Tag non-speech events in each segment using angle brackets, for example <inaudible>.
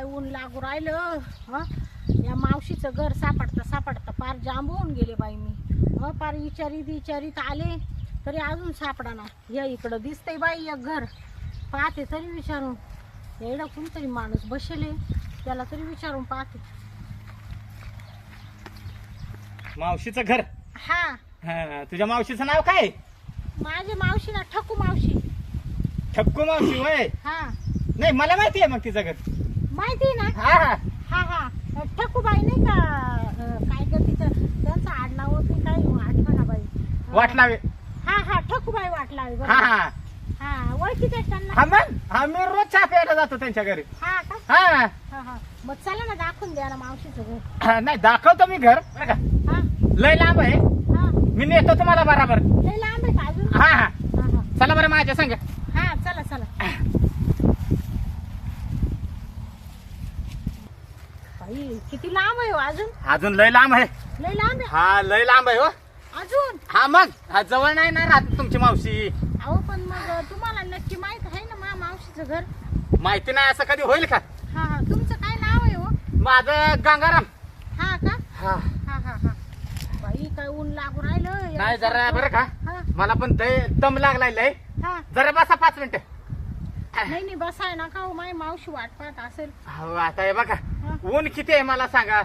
काय ऊन लागू राहिलं हं? या मावशीचं घर सापडता सापडता. पार जांब होऊन गेले बाई मी. हं? पार विचारीत विचारीत आले तरी अजून सापडाना. या इकडं दिसतंय बाई एक घर. पाहते तरी विचारून. एवढा कोणतरी माणूस बसेले त्याला तरी विचारून पाहते. मावशीचं घर? हा. हा, तुझ्या मावशीचं नाव काय? माझ्या मावशी ना ठकू मावशी. ठक्कू मावशी होय? हा. नाही मला माहिती आहे मग तिचं घर. माहिती ना? हा हा. हा हा. ठकूबाई नाही का अं, काय ग तिचं? त्यांचं आडनाव होती काय? आठवणा बाई. वाटलावे हा हा. ठकूबाई वाटला हा हा. हा त्यांना. हा मग? हा मी रोज चहा प्यायला जातो त्यांच्या घरी. हा का? हा. हा हा. मग चला ना दाखवून द्या ना मावशीचं घर. हा, नाही दाखवतो मी घर बरं का? हा. लय लांब आहे. हा. मी नेतो तुम्हाला बराबर. लय लांब आहे का अजून? हा हा. हा हा. चला बरं माझ्या संग हा चला चला बाई किती लांब आहे हो अजून. अजून लय लांब आहे. लय लांब आहे. हा लय लांब आहे हो. अजून? हा मग. हा जवळ नाही ना राहत तुमची मावशी. अहो पण मग तुम्हाला नक्की माहीत आहे ना मा मावशीचं घर? माहिती नाही असं कधी होईल का? हा हा. तुमचं काय नाव आहे हो? माझं गंगाराम. हा का? हा. हा हा हा. बाई काय ऊन लागू राहिलं. नाही जरा बरं का? हा. मला पण दय- दम लागलाय लय हा. जरा बसा पाच मिनिटं. नाही नाही बसाय ना का हो. माई मावशी वाट पाहत असेल. हो आता हे बघा. ऊन किती आहे मला सांगा.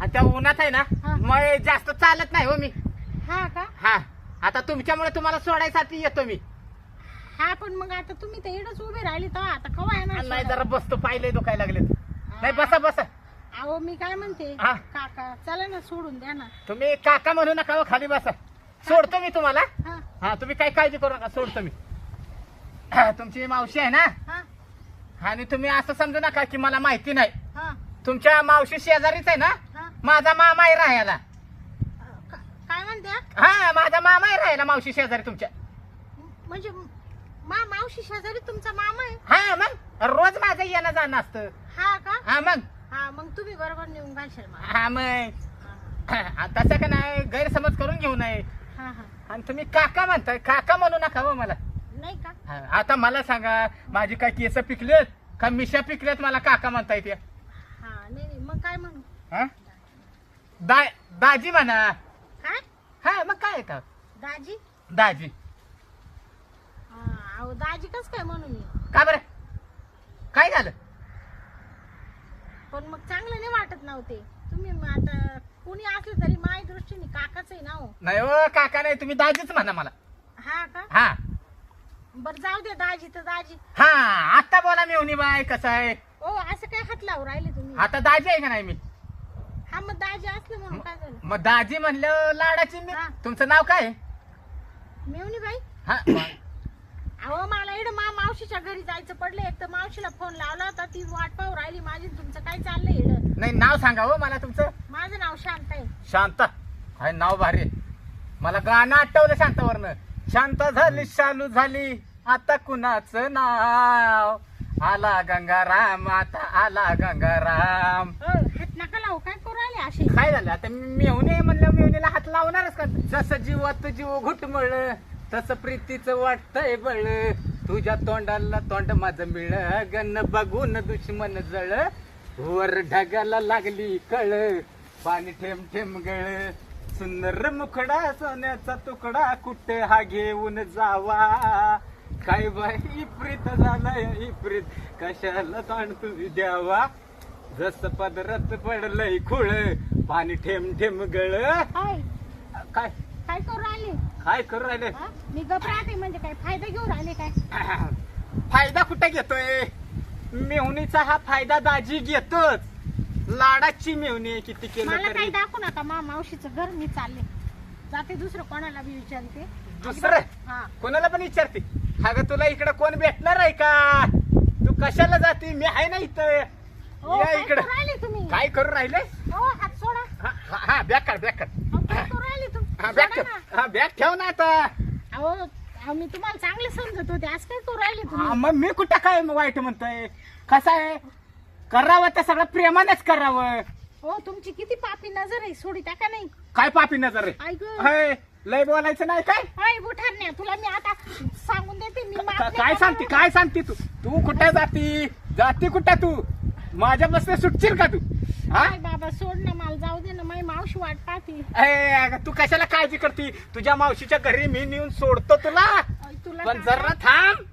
आणि त्या उन्हात आहे ना हा. मग जास्त चालत नाही हो मी. हा का? हा आता तुमच्यामुळे तुम्हाला सोडायसाठी येतो मी. हा पण मग आता तुम्ही तर इडच उभे राहिली तर आता कवा येणार नाही? जरा बसतो पाहिले दुखायला लागले नाही बसा बसा. अहो मी काय म्हणते? हा. काका चला ना सोडून द्या ना. तुम्ही काका म्हणू नका हो, खाली बसा. सोडतो मी तुम्हाला. हा. हा तुम्ही काही काळजी करू नका सोडतो मी. हा, <clears throat> तुमची मावशी आहे ना? हा. आणि तुम्ही असं समजू नका की मला माहिती नाही. हा तुमच्या मावशी शेजारीच आहे ना? हा. माझा मामा आहे राहायला. का- काय म्हणत्या हा माझा मामा आहे राहायला मावशी शेजारी तुमच्या. म्हणजे मा मावशी शेजारी तुमचा मामा आहे? हा मग. रोज माझं येणं जाणं असतं. हा का? हा मग. हा मग तुम्ही बरोबर नेऊन घालशाल मला. हा मग. हा, हा, तसं का नाही गैरसमज करून घेऊ नये. हा हा. आणि तुम्ही काका म्हणताय काका म्हणू नका हो मला. नाही का? हा, आता मला सांगा माझी काय केस पिकलेत? का मिशा पिकलेत मला काका म्हणता येते नाही नाही मग काय म्हणू हा? दा दाजी म्हणा. हा मग काय का? दाजी? दाजी. हा अहो दाजी कस काय म्हणू मी? का बरं? काय झालं? पण मग चांगलं नाही वाटत नव्हते तुम्ही मग आता कोणी असलं तरी माझ्या दृष्टीने काकाच आहे ना हो. नाही हो काका नाही तुम्ही दाजीच म्हणा मला. हा का? हा. बर जाऊ दे दाजी तर दाजी. हा आता बोला मी बाय कसं आहे? ओ असं काय हात लावून राहिले तुम्ही? आता दाजी आहे का नाही मी? हा मग दाजी असलं म्हणून काय झालं? मग दाजी म्हणलं लाडाची मी. हा. तुमचं नाव काय आहे? मेवणी बाई हा. अहो मला इकडं मा मावशीच्या घरी जायचं पडलं. एक तर मावशीला फोन लावला होता. ती वाट पाहू राहिली माझी. तुमचं काय चाललंय इकडं नाही नाव सांगा हो मला तुमचं. माझं नाव शांत आहे. शांता. हाय नाव भारी आहे. मला गाणं आठवलं शांतावरनं. शांत झाली चालू झाली. आता कुणाचं नाव? आला गंगाराम आता आला गंगाराम. हात नका लावू काय करू राहिले असे? काय झालं? आता मेवणे म्हणलं मेवणीला हात लावणारच का? जसं जीवात जीव घुटमळ तसं प्रीतीचं वाटतंय बळ. तुझ्या तोंडाला तोंड माझं मिळ गण बघून दुश्मन जळ. वर ढगाला लागली कळ पाणी ठेम ठेम गळ. सुंदर मुखडा सोन्याचा तुकडा कुठे हा घेऊन जावा? काय बाई प्रीत झालाय ही प्रीत कशाला ताण तुम्ही द्यावा? जस पदरात पडलंय खुळ पाणी ठेम ठेम गळ. हाय. काय? काय करू राहिले? काय करू राहिले? हा? मी गप राहते म्हणजे काय? फायदा घेऊन राहिले काय? फायदा कुठे घेतोय? मेहुणीचा हा फायदा दाजी घेतोच. लाडाची मेहुणी आहे किती केलं मला काही तरी दाखवू नका मा मावशीचं घर मी चालले. जाते दुसरं कोणाला बी विचारते. दुसरं? हा. कोणाला पण विचारते. अगं तुला इकडे कोण भेटणार आहे का? तू कशाला जाते? मी आहे ना इथं. हो, या काय इकडे. करू राहिले तुम्ही? काय करू राहिले? हो हात सोडा. हा हा, हा बॅग काढ बॅग काढ. अहो, काय करू राहिले हा तुम्ही बॅग सोडा ठेव. ना. हा बॅग ठेव ना आता. अहो अहो, मी तुम्हाला चांगले समजत होते. आज काय करू राहिले हा, तुम्ही मग मी कुठं काय वाईट म्हणतोय? कसं आहे? करावं ते सगळं प्रेमानेच करावं. हो तुमची किती पापी नजर आहे सोडी त्या का नाही. काय पापी नजर आहे? ऐक. हाय, लय बोलायचं नाही काय? हाय बुठारण्या तुला मी आता सांगून देते मी माफ का- नाही काय करणार. सांगते काय सांगते तू? तू कुठे जाती? जाती कुठे तू? माझ्यापासून सुटशील का तू? हा? काय बाबा सोड ना मला जाऊ दे ना माझी मावशी वाट पाहती. ए, अगं, तू कशाला काळजी करते? तुझ्या मावशीच्या घरी मी नेऊन सोडतो तुला. अय, तुला पण काय- जरा थांब.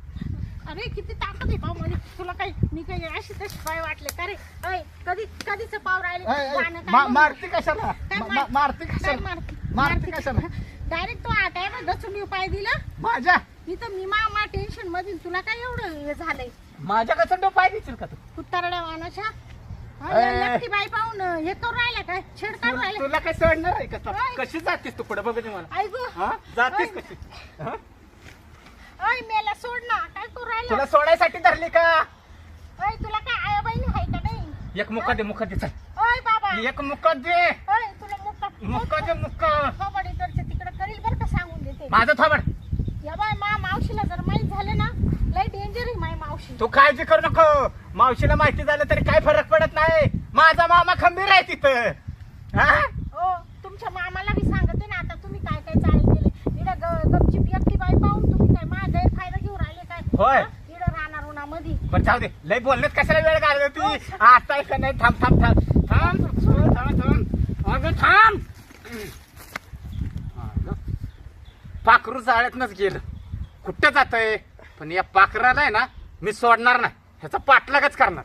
अरे किती ताकद आहे पावमध्ये तुला काही मी काही अशी तशी पाय वाटले का रे? अय कधी कधीच पाव राहिले? गाणं काय म्हणू? मारते कशाला? काय मा- मार- मा- मारते काय कशाला मारते? मारते कशाला? डायरेक्ट तो आता आहे ना गचून येऊ पाय दिला माझ्या इथं मी मा मा टेन्शनमध्ये तुला काय एवढं हे झालंय माझ्या कसं पाय देशील का तू कुत्तारड्या मानाच्या हा, ए. या एकटी बाई पाहून हे करून राहिला काय छेड काढून तु- राहिला तुला काय सोडणार आहे का ओय. कशी जातीस तू पुढे बघ मला ऐकू हा जातीस. कशी हा? अय मेला सोड ना काय करू राहिला तुला सोडायसाठी धरली का अय तुला काय आया बहिणी आहे का नाही एक मुका दे मुका दे चल अय बाबा एक मुका दे अय तुला मुक्का मुक्का दे मुक्का थोबड इकडचे तिकडे करील बरं माझं थोबड या बाय मा मावशीला जर माहीत झालं ना लय डेंजर आहे माय मावशी. तू काळजी करू नको. मावशीला माहिती झालं तरी काय फरक पडत नाही. माझा मामा खंबीर आहे तिथं. हा? हो तुमच्या मामाला बी सांगते ना आता तुम्ही काय काय चाल केले. इकडे ग- गपचीप एकटी बाई पाहून तुम्ही काय मा गैरफायदा घेऊन राहिले काय? होय. इकडे राहणार उन्हामध्ये. बरं जाऊ दे. लय बोलण्यात कशाला वेळ घालत होती आता आहे का नाही थांब थांब थांब थांब. थांब थांब थांब. अगं थांब. पाखरू जाळ्यातनच गेलं. कुठं जातंय? पण या पाखराला आहे ना मी सोडणार नाही. ह्याचा पाठलागच करणार.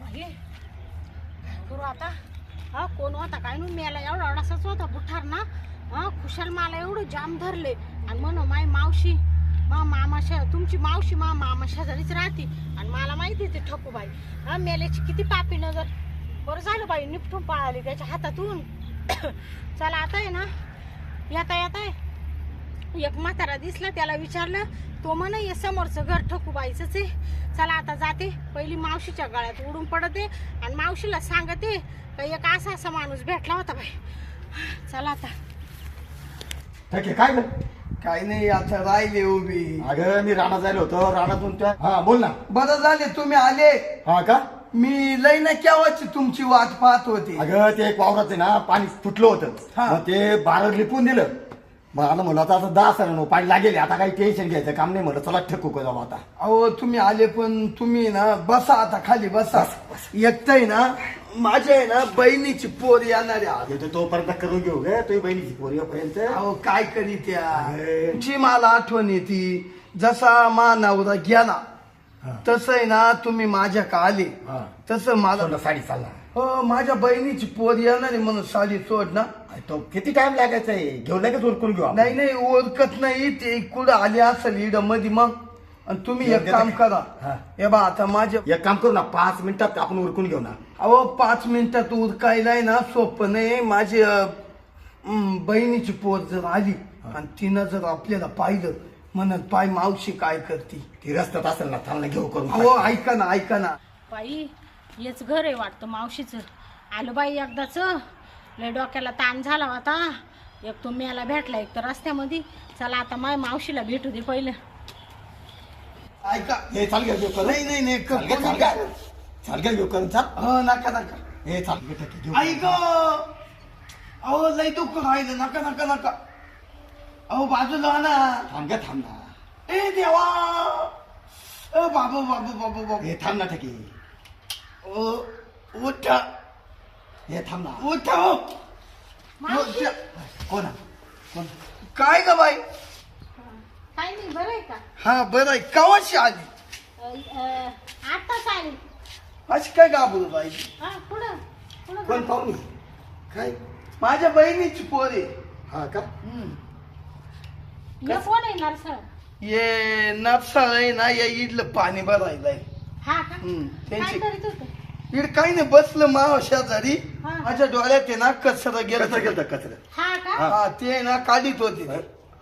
बाई, करू आता? हा कोण होता? काय नु मेला एवढा अडासाच होता बुठार ना. हा खुशाल मला एवढं जाम धरले. आणि म्हण माय मावशी मा मामाशा तुमची मावशी मा मामा शेजारीच राहते. आणि मला माहिती आहे ते ठकू बाई हा मेल्याची किती पापी नजर. बरं झालं बाई निपटून पळाली त्याच्या हातातून. <coughs> चला आता आहे ना? येता येता एक म्हातारा दिसला त्याला विचारलं तो म्हण हे समोरचं घर ठकूबाईच आहे. चला आता जाते. पहिली मावशीच्या गळ्यात उडून पडते आणि मावशीला सांगते का एक असा असा माणूस भेटला होता बाई. चला आता. ठीक आहे काय गं? काही नाही आता राहिले उभी. अगं मी राणा जायला होतो. राणातून त्या हा बोल ना. बरं झाले तुम्ही आले. हा का? मी लई ना केव्हाची तुमची वाट पाहत होती अगं ते एक वावरात आहे ना पाणी फुटलं होतं हा. मग ते बारं लिपून दिलं मग आता म्हणलं आता असं दहा सर पाणी लागेल आता काही टेन्शन घ्यायचं काम नाही म्हणलं चला ठेकू का जाऊ आता अहो तुम्ही आले पण तुम्ही ना बसा आता खाली बसा एकटंय ना माझ्या आहे ना बहिणीची पोर येणार आहे आज. ते तोपर्यंत करून घेऊ ग तुझी बहिणीची पोरी पर्यंत अहो काय करी त्या अरे. तुमची मला आठवण येते जसा मा नवरा गेला. तसं आहे ना तुम्ही माझ्या का आले हा. तसं मला साडी चालला. हो माझ्या बहिणीची पोर येणार आहे म्हणून साडी सोड ना. अरे तो किती टाइम लागायचा आहे? घेऊ लगेच उरकून घेऊ आपण. नाही नाही ओळखत नाही. ते कुठं आले असेल इडमध्ये मग. आणि तुम्ही एक काम करा. हा. हे बा आता माझ्या एक काम करू ना पाच मिनिटात आपण उरकून घेऊ ना. अहो पाच मिनिटात उरकायला आहे ना सोपं नाही. माझी अं, बहिणीची पोर जर आली आणि तिनं जर आपल्याला पाहिलं म्हणत पाय मावशी काय करते? ती रस्त्यात असेल ना थांबला घेऊ करून अहो ऐका ना ऐका ना. बाई हेच घर आहे वाटतं मावशीचं. आलं बाई एकदाच. लय डोक्याला ताण झाला होता. एक तो मेला भेटला एक तर रस्त्यामध्ये. चला आता माय मावशीला भेटू दे पहिलं. ऐका. हे चाल घ्या घेऊ करून. नाही नाही नाही चाल घ्या, चाल क- घ्या. चाल घ्या घेऊ करून चाल. हो नका नका. हे चाल घे, घे, घेऊ ऐक. अहो लय दुःख राहिलं नका नका नका. अहो बाजूला ना थांब घ्या थांब ना. ए देवा! अ बाबू बाबू बाबू बाबू. हे थांब ना ठकी. ओ उठ. हे थांब ना. उठ. हो. मावशी कोण आहे? कोण? काय ग बाई? काय नाही बरं आहे का? हा बरं आहे. कवाशी आली? अ, अ, आत्ताच आली. अशी काय गाबरू बाई? हा पुढं पुढं कोण जा. पाहुणी? काय? माझ्या बहिणीची पोरे हा का? हे कोण आहे नरसळ? ये नपसाळ आहे ना या इडलं पाणी भरायलाय. हा का? हम्म, काय त्यांची करीत होते? इड काही नाही बसलं माव शेजारी. हा. माझ्या डोळ्यात आहे ना कचरा कचरा गेलं गेलं कचरा. हा का? हा ते आहे ना काढीत होते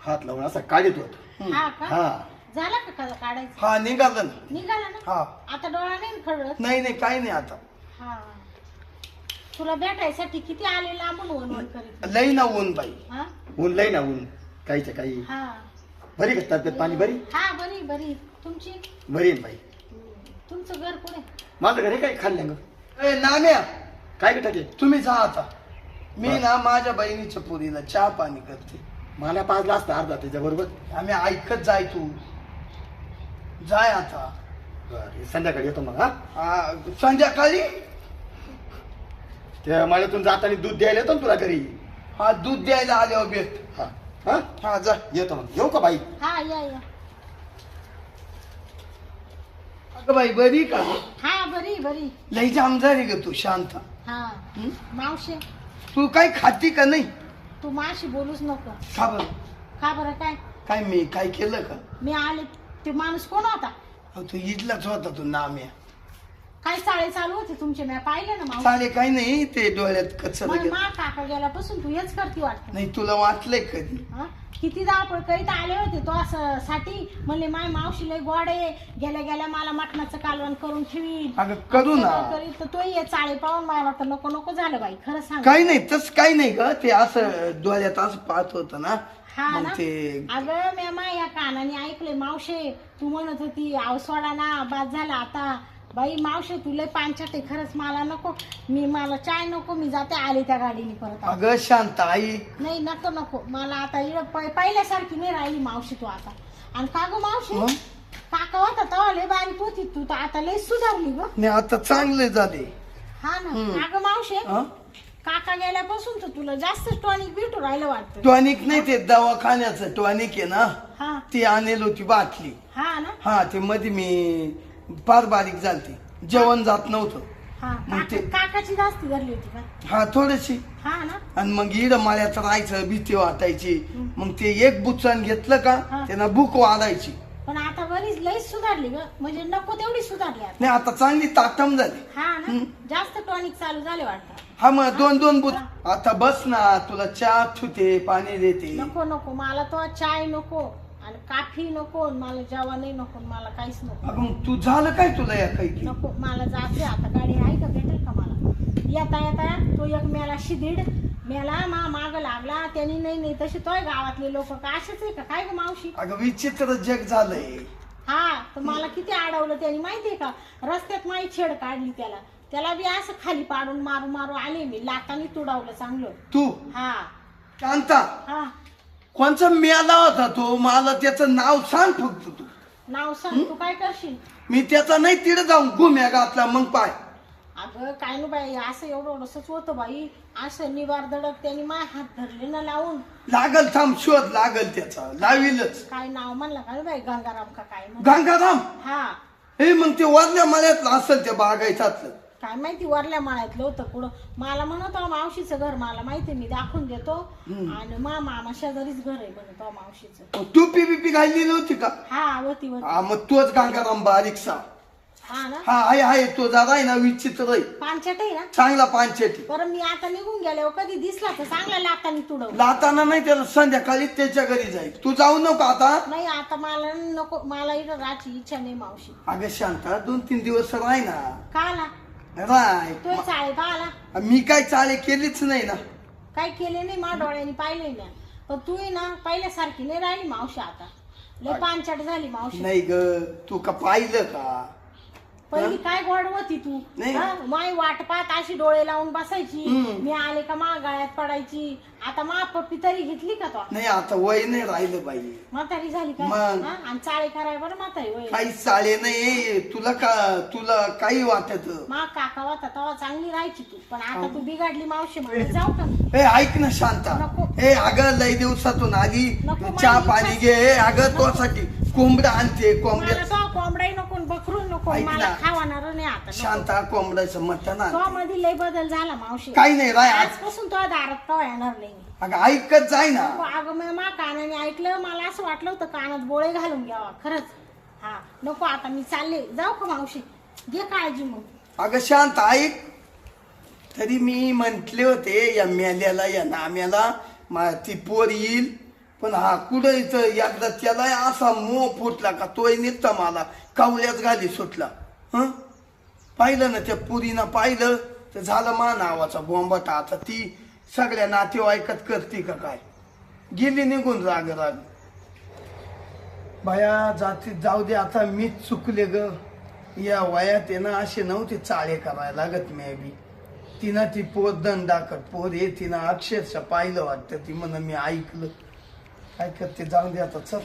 हात लावून असा काढित होत. हा का? हा. झाला का का- काढायचं? हा निघालं ना. निघाला ना? हा. आता डोळा नाही नाही नाही काही नाही आता. हा. तुला भेटायसाठी किती आले लांबून वनवन करीत लई ना ऊन बाई. हा? ऊन लई ना ऊन. काहीच्या काही. हा. बरी का तब्येत पाणी बरी? हा बरी बरी. तुमची? बरी आहे बाई. तुमचं घर पुढे माझं घरी काय खाल्लं ग ए नाम्या. काय ग टाके? तुम्ही जा आता. मी ना माझ्या बहिणीच्या पुरीला चहा पाणी करते. मला पाजला असता अर्धा त्याच्या बरोबर आम्ही ऐकत जाय तू. जाय आता. बरं, संध्याकाळी येतो मग हा? संध्याकाळी? त्या माळ्यातून जाताना दूध द्यायला येतो ना तुला घरी. हा दूध द्यायला आल्यावर भेट. हा. हा? हा जा येतो मग. येऊ का बाई? हा या या. अगं बाई बरी का? हा बरी बरी. लई ग तू शांत. हा. हं? मावशे. तू काय खाती का नाही? तू माशी बोलूच नको. खा बरं? का बरं काय? काय मी काय केलं का? मी आले ते माणूस कोण होता? अहो, तू इथलाच होता तू नाम्या. काय चाळे चालू होते तुमचे? मी पाहिले ना मावशी. चाले काही नाही ते डोळ्यात कचर मा काका गेल्यापासून तू हेच करती वाटत. नाही तुला वाटलंय कधी? किती धावपळ करीत आले होते तो असं साठी. म्हणले माय मावशी लय गोड आहे. गेल्या गेल्या मला मटणाचं कालवण करून ठेवी अगं करू ना. करीत तर तो ये चाळे पाहून मला तर नको नको झालं बाई. खरं सांग. काही नाही तस काही नाही ग. ते असं डोळ्यात असं पाहत होत ना. हा मग ना? ते अगं मी मा या कानाने ऐकले मावशे. तू म्हणत होती आवसवाडा ना बाद झाला आता. बाई मावशे तुला पांचाट आहे खरंच मला नको. मी मला चाय नको मी जाते आले त्या गाडीने परत अगं शांत आई नाही नको नको. मला आता इकडं पहिल्यासारखी नाही राहिली मावशी तू आता. आणि का ग मावशी? काका होता तेव्हा लय बारीक होती तू तर आता लय सुधारली ग. नाही आता चांगले झाले. हा ना. का ग मावशे हं? काका गेल्यापासून तर तुला जास्त टॉनिक भेटू राहिलं वाटतं. टॉनिक नाही ते दवाखान्याचं टॉनिक आहे ना. हा. ती आणेल होती बाटली. हा ना. हा ते मध्ये मी फार बारीक झालती. जेवण जात नव्हतं. हा मग काका- ते- काकाची जास्त धरली होती का? हा थोडीशी. हा ना. आणि मग इड माळ्यात राहायचं भीती वाटायची. मग ते एक बुच्चन घेतलं का हा. त्यांना भूक वाढायची. पण आता बरीच लईच सुधारली ग. म्हणजे नको तेवढी सुधारली आता. नाही आता चांगली ताटम झाली. हा ना. जास्त टॉनिक चालू झाले वाटतं. हा मग दोन दोन बुच आता बस ना तुला चहा ठुते पाणी देते. नको नको मला तो चाय नको. आणि काफी नको मला जेवणही नको आणि मला काहीच नको. अगं मग तू झालं काय तुला या काही नको मला जाते आता गाडी आहे का भेटेल का मला? येता येता तो एक मेला शिदीड मेला मा माग लागला त्यांनी नाही नाही तसे तोय गावातले लोक का असेच आहे का? काय ग मावशी? अगं विचित्र जग झालंय. हा तर मला किती अडवलं त्यांनी माहितीये का? रस्त्यात माई छेड काढली त्याला. त्याला बी असं खाली पाडून मारू मारू आले मी. लातानी तुडावलं चांगलं. तू? हा. शांता? हा. कोणचा मेला होता तो? मला त्याचं नाव सांग फक्त तू. नाव सांग तू काय करशील? मी त्याचा नाही तिकडे जाऊन गुम्या घातला मग पाय. अगं काय नु बाई असं एवढं एवढंसच होतं बाई. असं निवार दडक त्यांनी माय हात धरले ना लावून. लागल थांब शोध लागल त्याचा. लावीलच. काय नाव म्हणलं का नु बाई? गंगाराम का काय गंगाराम? हा. हे मग ते वरल्या मळ्यातलं असेल त्या बागायच्यातलं काय माहिती वरल्या माळ्यातलं होतं कुठं. मला म्हणत अहो, मावशीचं घर मला माहिती मी दाखवून देतो. आणि मा मामा शेजारीच घर आहे म्हणत अहो, मावशीचं. टोपी बिपी घालली नव्हती का? हा होती होती. हा मग तोच गंगाराम बारीकसा हा ना? हा आहे आहे तो जरा आहे ना विचित्र आहे. पांचट आहे ना? चांगला पांचेटी बरं मी आता निघून गेल्यावर कधी दिसला तर चांगला लातानी तुडव लाताना नाही त्याला संध्याकाळी त्याच्या घरी जाईल. तू जाऊ नको आता. नाही आता मला नको मला इथं राहायची इच्छा नाही मावशी. अगं शांता दोन तीन दिवस राह ना. का आला राय तो चाळे मी काय चाले केलीच नाही ना. काय केले नाही मा डोळ्यांनी पाहिले ना पण तू आहे ना पहिल्यासारखी नाही राहिली मावशी आता. लय पांचट झाली मावशी. नाही ग तू का पाहिलं का? पहिली काय गोड होती तू? नाही. हा? माई वाट पाहत अशी डोळे लावून बसायची. हम्म. मी आले का मा गळ्यात पडायची. आता मा पप्पी तरी घेतली का तो? नाही आता वय नाही राहिलं बाई. म्हातारी झाली का? मग. हा? आणि चाळे कराय बरं म्हातारी वय काही चाले नाही. तुला का तुला काही वाटत? मा काका होता तेव्हा चांगली राहायची तू. पण आता तू बिघडली मावशी म्हणून. जाऊ का? ए ऐक ना शांता. नको. ए अगं लय दिवसातून आली. नको, चहा पाणी घे. अगं तुझ्यासाठी कोंबडा आणते मला कोंबड्या तो कोंबडाही नको बकरून नको ऐक मला ना. खावाणार नाही आता नको. शांता कोंबड्याचं मटण आण तो मध्ये लय बदल झाला मावशी. काही नाही राय आज आजपासून तो दारात कवा येणार नाही अगं ऐकत जाय ना. नको, अगं मी मा कानाने ऐकलं मला असं वाटलं होतं कानात बोळे घालून घ्यावा खरंच. हा नको आता मी चालले. जाऊ का मावशी? घे काळजी मग. अगं शांत ऐक. तरी मी म्हंटले होते या मेल्याला या नाम्याला मा- ती पोर येईल. पण हा कुठं इथं एकदा त्याला असा मोह फुटला का तोय निघता मला. कावल्याच घाली सुटला. हं? पाहिलं ना त्या पुरीनं पाहिलं तर झालं मा नावाचा बोंबटा आता ती सगळ्या नातेवाईकात करते का काय? गेली निघून राग राग. बाया जाती जाऊ दे आता मीच चुकले ग. या वयात आहे ना असे नव्हते चाळे करायला लागत मी बी. तिनं ती पोर दंडाकर पोर हे तिनं अक्षरशः पाहिलं वाटतं ती म्हणून मी ऐकलं. काय करते? जाऊ दे आता चल.